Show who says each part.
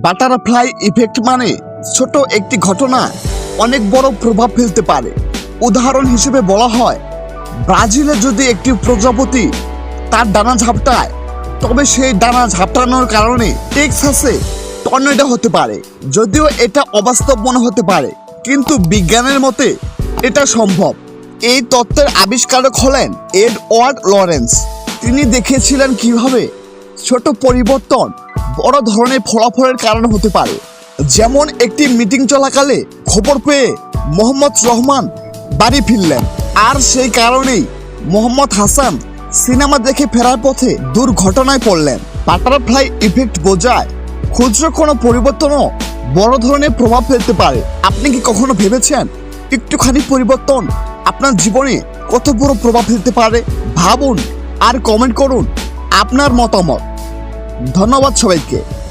Speaker 1: Butterfly effect মানে ছোট একটি ঘটনা অনেক বড় প্রভাব ফেলতে পারে। উদাহরণ হিসেবে বলা হয়, ব্রাজিলে যদি একটি প্রজাপতি তার ডানা ঝাপটায়, তবে সেই ডানা ঝাপটানোর কারণে টেক্সাসে টর্নেডো হতে পারে। যদিও এটা অবাস্তব মনে হতে পারে, কিন্তু বিজ্ঞানের মতে এটা সম্ভব। এই তত্ত্বের আবিষ্কারক হলেন এডওয়ার্ড লরেন্স। তিনি দেখিয়েছিলেন কীভাবে ছোট পরিবর্তন বড় ধরনের ফলাফলের কারণ হতে পারে। যেমন একটি মিটিং চলাকালে খবর পেয়ে মোহাম্মদ রহমান বাড়ি ফিরলেন। আর সেই কারণেই মোহাম্মদ হাসান সিনেমা দেখে ফেরার পথে দুর্ঘটনায় পড়লেন। বাটারফ্লাই ইফেক্ট বোঝায় ক্ষুদ্র কোনো পরিবর্তনও বড় ধরনের প্রভাব ফেলতে পারে। আপনি কি কখনো ভেবেছেন একটুখানি পরিবর্তন আপনার জীবনে কত বড় প্রভাব ফেলতে পারে? ভাবুন আর কমেন্ট করুন আপনার মতামত। ধন্যবাদ সবাইকে।